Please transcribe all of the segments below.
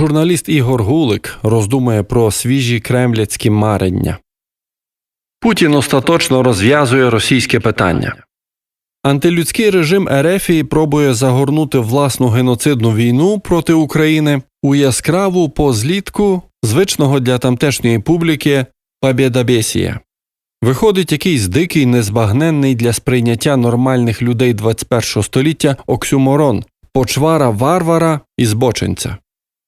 Журналіст Ігор Гулик роздумує про свіжі кремляцькі марення. Путін остаточно розв'язує російське питання. Антилюдський режим Ерефії пробує загорнути власну геноцидну війну проти України у яскраву позлітку звичного для тамтешньої публіки «Побєдобєсія». Виходить якийсь дикий, незбагненний для сприйняття нормальних людей 21 століття оксюморон, почвара варвара і збочинця.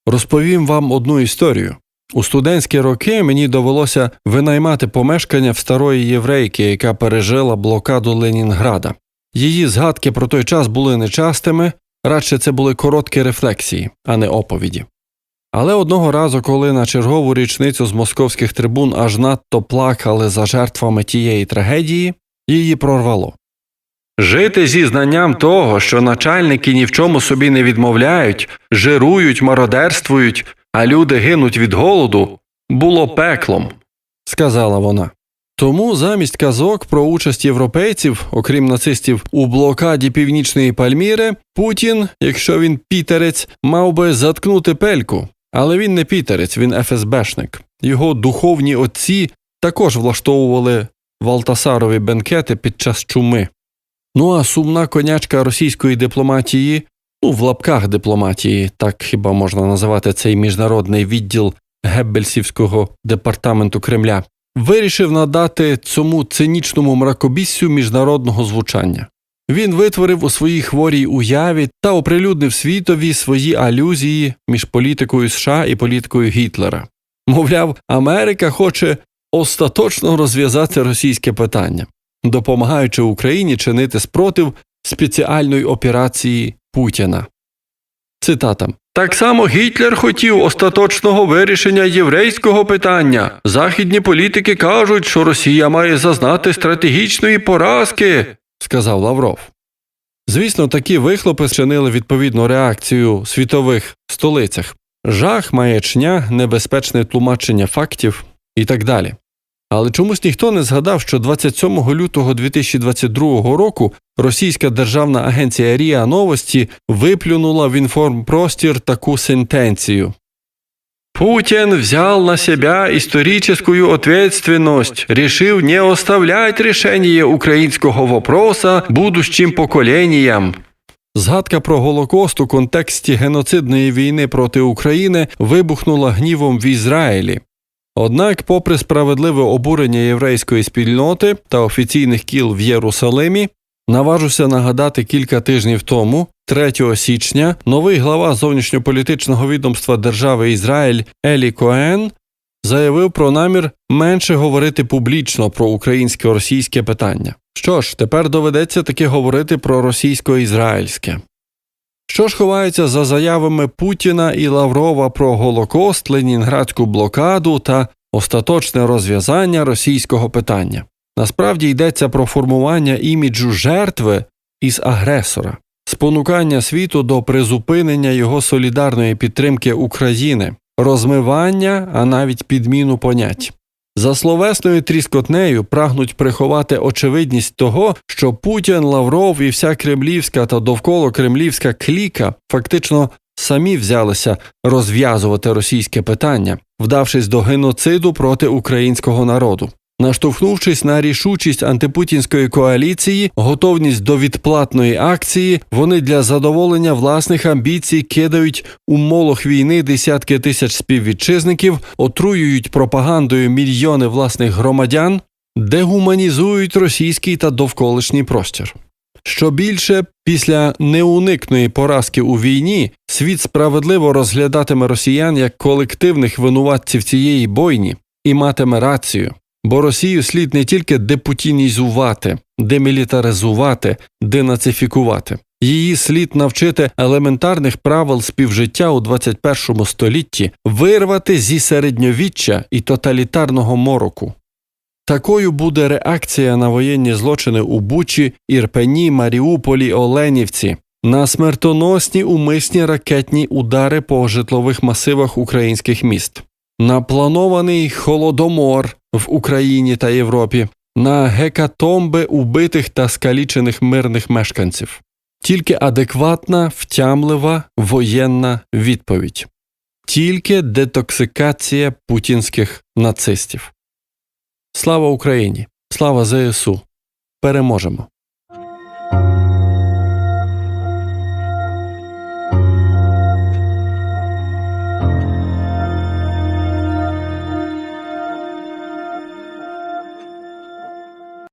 Розповім вам одну історію. У студентські роки мені довелося винаймати помешкання в старої єврейки, яка пережила блокаду Ленінграда. Її згадки про той час були нечастими, радше це були короткі рефлексії, а не оповіді. Але одного разу, коли на чергову річницю з московських трибун аж надто плакали за жертвами тієї трагедії, її прорвало. Жити зі знанням того, що начальники ні в чому собі не відмовляють, жирують, мародерствують, а люди гинуть від голоду, було пеклом, сказала вона. Тому замість казок про участь європейців, окрім нацистів, у блокаді північної Пальміри, Путін, якщо він пітерець, мав би заткнути пельку. Але він не пітерець, він ФСБшник. Його духовні отці також влаштовували Валтасарові бенкети під час чуми. Ну а сумна конячка російської дипломатії, ну в лапках дипломатії, так хіба можна називати цей міжнародний відділ Геббельсівського департаменту Кремля, вирішив надати цьому цинічному мракобіссю міжнародного звучання. Він витворив у своїй хворій уяві та оприлюднив світові свої алюзії між політикою США і політикою Гітлера. Мовляв, Америка хоче остаточно розв'язати російське питання, допомагаючи Україні чинити спротив спеціальної операції Путіна. Цитата так само Гітлер хотів остаточного вирішення єврейського питання. Західні політики кажуть, що Росія має зазнати стратегічної поразки, сказав Лавров. Звісно, такі вихлопи спричинили відповідну реакцію в світових столицях жах, маячня, небезпечне тлумачення фактів і так далі. Але чомусь ніхто не згадав, що 27 лютого 2022 року російська державна агенція Ріа Новості виплюнула в інформпростір таку сентенцію. Путин взял на себя историческую ответственность, решив не оставлять решение украинского вопроса будущим поколениям. Згадка про Голокост у контексті геноцидної війни проти України вибухнула гнівом в Ізраїлі. Однак, попри справедливе обурення єврейської спільноти та офіційних кіл в Єрусалимі, наважуся нагадати кілька тижнів тому, 3 січня, новий глава зовнішньополітичного відомства держави Ізраїль Елі Коен заявив про намір менше говорити публічно про українсько-російське питання. Що ж, тепер доведеться таки говорити про російсько-ізраїльське. Що ж ховається за заявами Путіна і Лаврова про Голокост, Ленінградську блокаду та остаточне розв'язання російського питання? Насправді йдеться про формування іміджу жертви із агресора, спонукання світу до призупинення його солідарної підтримки України, розмивання, а навіть підміну понять. За словесною тріскотнею прагнуть приховати очевидність того, що Путін, Лавров і вся кремлівська та довкола кремлівська кліка фактично самі взялися розв'язувати російське питання, вдавшись до геноциду проти українського народу. Наштовхнувшись на рішучість антипутінської коаліції, готовність до відплатної акції, вони для задоволення власних амбіцій кидають у молох війни десятки тисяч співвітчизників, отруюють пропагандою мільйони власних громадян, дегуманізують російський та довколишній простір. Що більше, після неуникної поразки у війні світ справедливо розглядатиме росіян як колективних винуватців цієї бойні і матиме рацію. Бо Росію слід не тільки депутінізувати, демілітаризувати, денацифікувати. Її слід навчити елементарних правил співжиття у 21 столітті, вирвати зі середньовіччя і тоталітарного мороку. Такою буде реакція на воєнні злочини у Бучі, Ірпені, Маріуполі, Оленівці, на смертоносні умисні ракетні удари по житлових масивах українських міст, на планований холодомор в Україні та Європі, на гекатомби убитих та скалічених мирних мешканців, тільки адекватна, втямлива воєнна відповідь. тільки детоксикація путінських нацистів. Слава Україні! Слава ЗСУ! Переможемо!